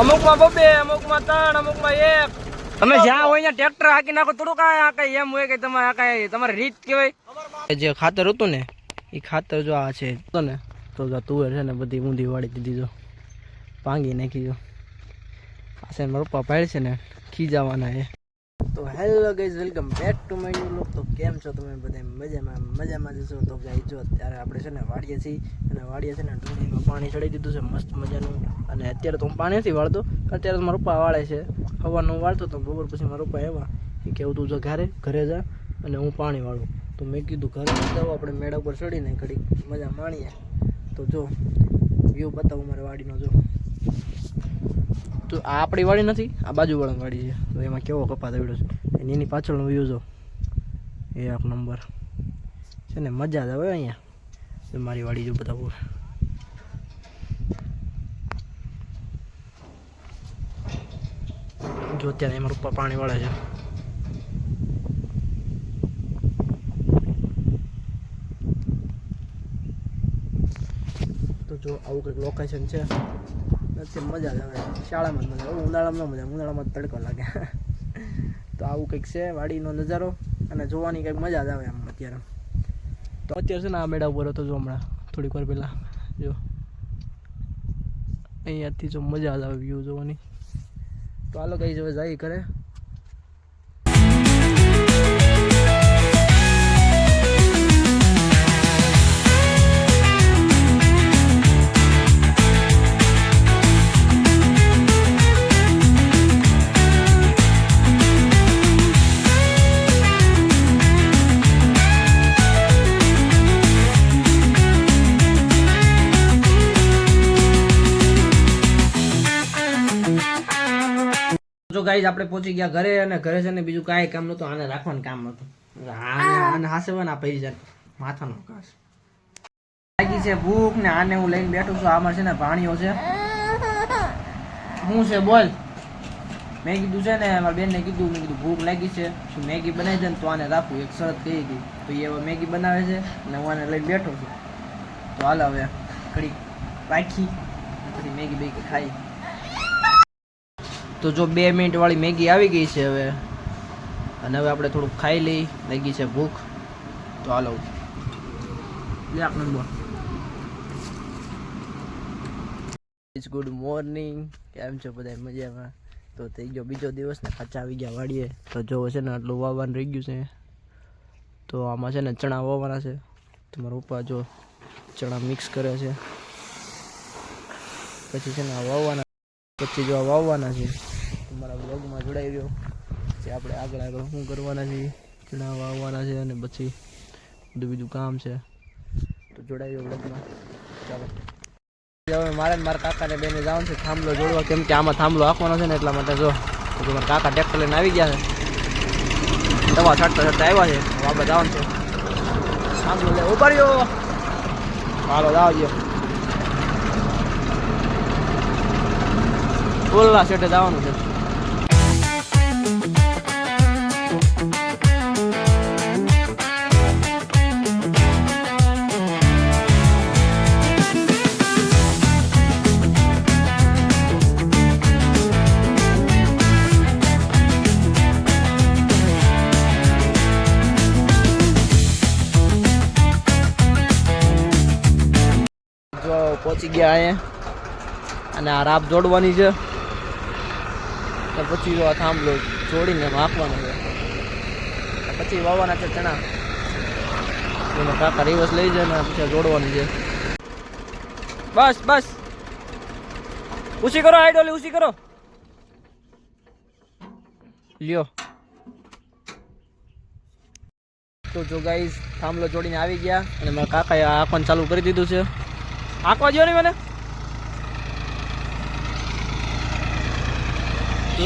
અમુકમાં બબે અમુકમાં ત્રણ અમુકમાં એક. તમે જ્યાં હોય ત્યાં ટ્રેક્ટર હાકી નાખો થોડું કાંઈ આ કઈ એમ હોય કે તમારે આ કઈ તમારી રીત કહેવાય. જે ખાતર હતું ને એ ખાતર જો આ છે તો ને તો જો તુવેર છે ને બધી ઊંધી વાળી દીધી જો. ભાંગી નાખી જો. આ છે મારા પપ્પા પાડ છે ને ખીજાવાના એ તો hello guys welcome back to my new vlog તો કેમ છો તમે બધા? મજામાં મજામાં જશો તો ગાઈઝ જો અત્યારે આપણે છે ને વાડીએ છીએ, અને વાડીએ છે ને ડુંગળીમાં પાણી ચડી દીધું છે, મસ્ત મજાનું. અને અત્યારે તો હું પાણી નથી વાળતો અત્યારે મારા પપ્પા વાળે છે. સવારનું વાળતો તો બપોર પછી મારા પપ્પા એવા એ કેવું તું જો ઘરે ઘરે જા, અને હું પાણી વાળું. તો મેં કીધું, ઘરે જાઓ, આપણે મેળા ઉપર ચડીને ઘડી મજા માણીએ. તો જો વ્યૂ બતાવું મારે વાડીનો, જો. તો આ આપણી વાળી નથી, આ બાજુવાળાની વાળી છે. તો એમાં કેવો કપાત આવ્યો છે. એની પાછળનો વ્યૂ જો. એ આપ નંબર છે ને, મજા જ આવે અહીંયા. મારી વાડી જો બધા બતાવું જો અત્યારે એમાં રૂપા પાણી વળે છે. તો જો આવું કંઈક લોકેશન છે. નથી જ આવે. શાળામાં જ મજા આવે. ઉનાળામાં મજા ઉનાળામાં તડકો લાગે. તો આવું કંઈક છે વાડીનો નજારો. અને જોવાની કંઈક મજા જ આવે આમ અત્યારે. તો અત્યારે છે ને આ મેળા ઉપર હતો જો હમણાં, થોડીક વાર પહેલાં. જો. અહીંયાથી જો મજા જ આવે વ્યૂ જોવાની. તો હાલો કઈ હવે જાય કરે ગાઈઝ આપણે પહોંચી ગયા ઘરે અને ઘરે છે ને બીજું કાંઈ કામ નહોતું આને રાખવાનું કામ હતું. આને આને હાસવે ને આ પૈસા. માથાનો કાશ લાગી છે ભૂખ ને આને હું લઈને બેઠું છું. આમાં છે ને પાણીઓ છે. શું છે બોલ. મેં કીધું છે ને મારા બેનને કીધું મેં કીધું ભૂખ લાગી છે. શું મેગી બનાવી દે ને તો આને રાખું. એક શરત કહી હતી. તો એ હવે મેગી બનાવે છે અને હું આને લઈને બેઠો છું. તો હાલ હવે ઘડી રાખી પછી મેગી બેગી ખાઈ. તો જો બે મિનિટ વાળી મેગી આવી ગઈ છે હવે. અને હવે આપણે થોડુંક ખાઈ લઈ. લાગી છે ભૂખ. તો હાલો. લે આપણે બોલ. ગુડ મોર્નિંગ કેમ છો બધા મજામાં? તો થઈ ગયો બીજો દિવસ ને પાછા આવી ગયા વાડીએ તો જો છે ને આટલું વાવવાનું રહી ગયું છે. તો આમાં છે ને ચણા વાવવાના છે. તમારા મારા પપ્પા જો ચણા મિક્સ કરે છે. પછી છે ને વાવવાના પછી જો વાવવાના છે. તમારા બ્લોગમાં જોડાઈ રહ્યો. જે આપણે આગળ આગળ શું કરવાના છે ચણા વાવવાના છે અને પછી બધું બીજું કામ છે. તો જોડાઈ રહ્યો બ્લોગમાં ચાલો. હવે મારે મારા કાકાને બેને જવાનું છે થાંભલો જોડવા, કેમ કે આમાં થાંભલો આપવાનો છે ને એટલા માટે જો મારા કાકા ટ્રેક્ટર લઈને આવી ગયા છે. દવા છાંટતા છાંટતા આવ્યા છે. આપણે જવાનું છે. થાંભલો લે, ઊભા રહ્યો. હાલો આવજો ઓલા સેટે જવાનું છે. અહીંયા અને આ રાપ જોડવાની છે. પછી જો આ થાંભલો જોડીને માપવાનો છે. પછી વાવવાના છે ચણા. એને કાકા રિવર્સ લઈ જાય ને પછી જોડવાની છે. બસ બસ. ઉસી કરો આઈડોલી ઉસી કરો. લ્યો. તો જો ગાઈઝ થાંભલો જોડીને આવી ગયા અને મારા કાકાએ આ આંખવાનું ચાલુ કરી દીધું છે. આંકવા જો ને મને.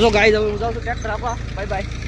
જો ગાઈ દઉં હું જાઉં છું ટ્રેક્ટર આપવા. બાય બાય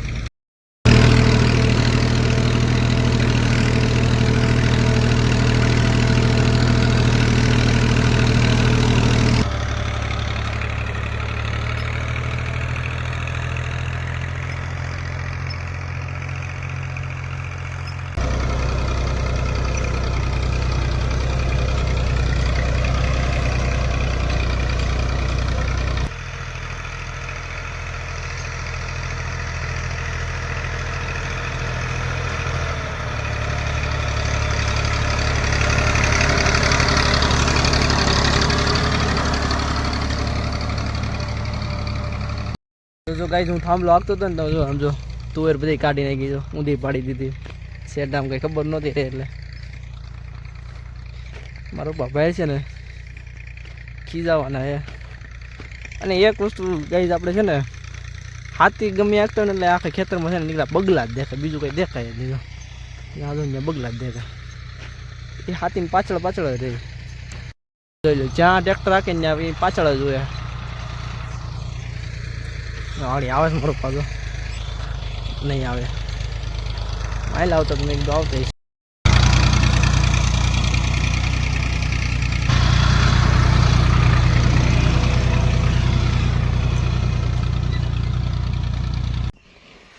જો ગાઈસ હું થાંભલો આપતો હતો ને તો જો સમજો, તુવેર બધી કાઢી નાખી, જો ઊંધી પાડી દીધી. શેરડામ કંઈ ખબર નહોતી રહી એટલે. મારો ભાઈ છે ને, ખીજાવાના એ અને એક વસ્તુ ગાઈસ આપણે છે ને, હાથી ગમે આગતો ને એટલે આખા ખેતરમાં છે ને નીકળ્યા, બગલા જ દેખાય, બીજું કંઈ દેખાય જ નહીં ત્યાં જો બગલા જ દેખાય. એ હાથીની પાછળ પાછળ જ રહી. જોઈ લો, જ્યાં ટ્રેક્ટર રાખીને ત્યાં એ પાછળ જ હોય. વાળી આવે છે મારો પાછો. નહીં આવે. માઇલ આવતો તો મેં કીધું આવતો.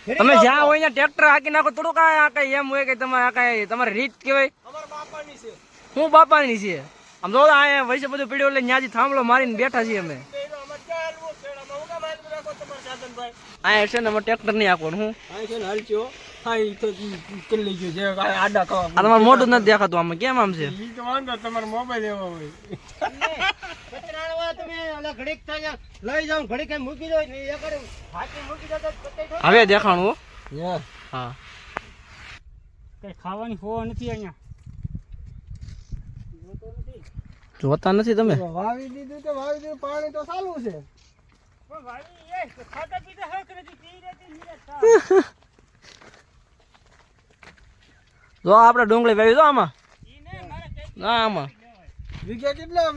તમે જ્યાં હોય ત્યાં ટ્રેક્ટર હાકી નાખો થોડું કાંઈ આ કઈ એમ હોય કે તમારે આ કઈ તમારી રીત કહેવાય. હું બાપાની છે? આમ જો આ વૈસે બધું પીડ્યો એટલે ન્યાજી થાંભલો મારીને બેઠા છીએ અમે. આ છે ને ટ્રેક્ટર નહીં આપવાનું હું. આ તમારું મોઢું નથી દેખાતું આમાં કેમ આમ છે? લઈ જાઉં ઘડી કઈ મૂકી દો ને એ કરે મૂકી દો તો હવે દેખાણું હા. કઈ ખાવાની હોવા નથી અહીંયા. જોતા નથી તમે? વાવી દીધું તો વાવી દીધું પાણી તો ચાલુ છે. જો આપણે ડુંગળી વાવી દો આમાં. ના આમાં. વીઘે કેટલા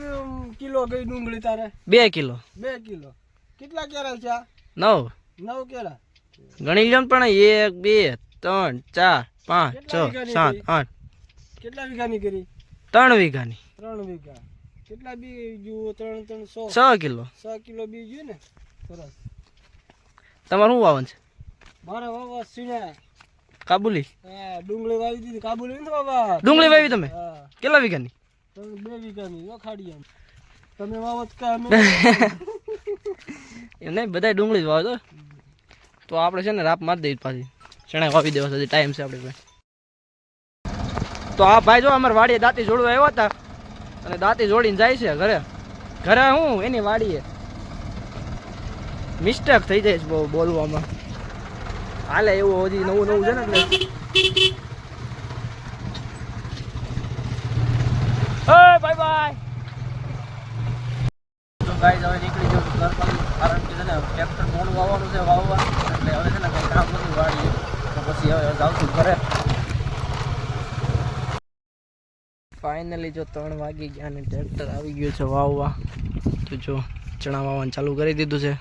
કિલો ગઈ ડુંગળી તારે? બે કિલો. બે કિલો. કેટલા કેરા છે નવ. નવ કેરા. ગણી લો પણ એક બે ત્રણ ચાર પાંચ છ સાત આઠ. કેટલા વીઘાની કરી? ત્રણ વીઘાની. ત્રણ વીઘા. કેટલા બી જુઓ ત્રણ ત્રણ સો? છ કિલો. છ કિલો બી ગયું ને? સરસ. તમારે શું વાવન છે? મારે વાવવા સીણા કાબુલી? ડુંગળી વાવી દીધી. કાબુલી ને બાબા ડુંગળી વાવી તમે? કેટલા વીઘાની? બે વીઘાની જો ખાડી આમ તમે વાવત અમે. એમ નહીં બધા ડુંગળી જ વાવતો તો. આપણે છે ને રાપ મારી દઈએ પાછી. ચણા વાવી દેવા સુધી ટાઈમ છે આપણે તો આ ભાઈ જો અમારે વાડીએ દાંતી જોડવા આવ્યા હતા. અને દાંતી જોડીને જાય છે ઘરે. ઘરે હું? એની વાડીએ. મિસ્ટેક થઈ જાય છે બહુ બોલવામાં. હાલે એવું હજી નવું નવું છે ને એટલે. બાય બાય તો ગાઈસ હવે નીકળી ઘર કારણ કે છે ને ટ્રેક્ટર મોડું વાવવાનું છે વાવવા એટલે હવે છે ને કંઈ કામ નથી વાળીએ તો પછી હવે છું ઘરે. ફાઇનલી જો ત્રણ વાગી ગયા અને ટ્રેક્ટર આવી ગયું છે વાવવા. તો જો ચણા વાવવાનું ચાલુ કરી દીધું છે.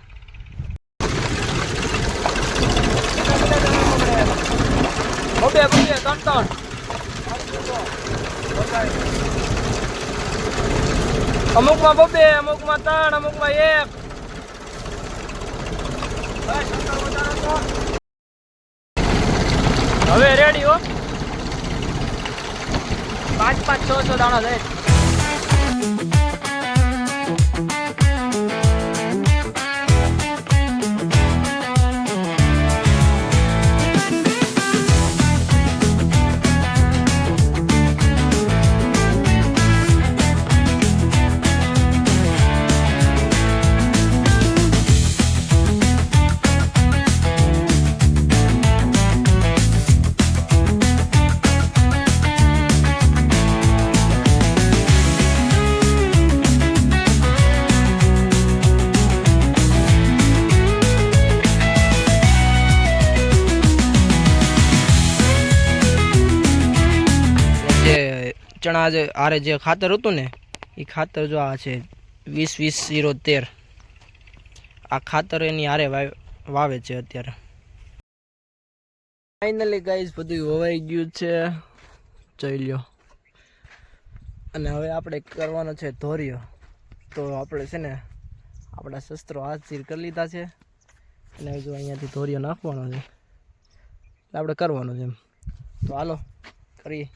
બબે બબે ત્રણ ત્રણ અમુકમાં બબે અમુકમાં ત્રણ અમુકમાં એક હવે રેડી હો. પાંચ પાંચ, છ છ દાણા થાય ચણા જે આરે જે ખાતર હતું ને, એ ખાતર જો આ છે વીસ વીસ ઝીરો તેર. આ ખાતર એની આરે વાવ- છે અત્યારે. ફાઇનલી ગાઈઝ બધું વવાઈ ગયું છે. જોઈ લ્યો. અને હવે આપણે કરવાનો છે ધોર્યો. તો આપણે છે ને, આપણા શસ્ત્રો હાથથી કરી લીધા છે. અને જો અહીંયાથી ધોર્યો નાખવાનો છે. આપણે કરવાનું છે એમ. તો હાલો, કરીએ.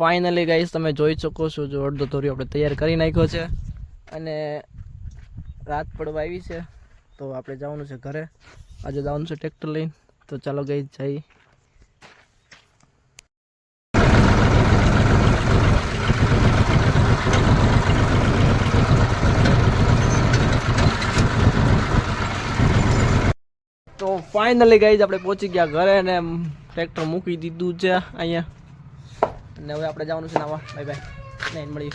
ફાઇનલી ગાઈસ તમે જોઈ શકો છો જો અડધો ધોરી આપણે તૈયાર કરી નાખ્યો છે. અને રાત પડવા આવી છે, તો આપણે જવાનું છે ઘરે. આજે જવાનું છે ટ્રેક્ટર લઈને. તો ચાલો ગઈ જઈ તો ફાઇનલી ગાઈઝ આપણે પહોંચી ગયા ઘરે અને ટ્રેક્ટર મૂકી દીધું છે અહીંયા. અને હવે આપણે જવાનું છે નાવા. બાય બાય નહીં મળીએ.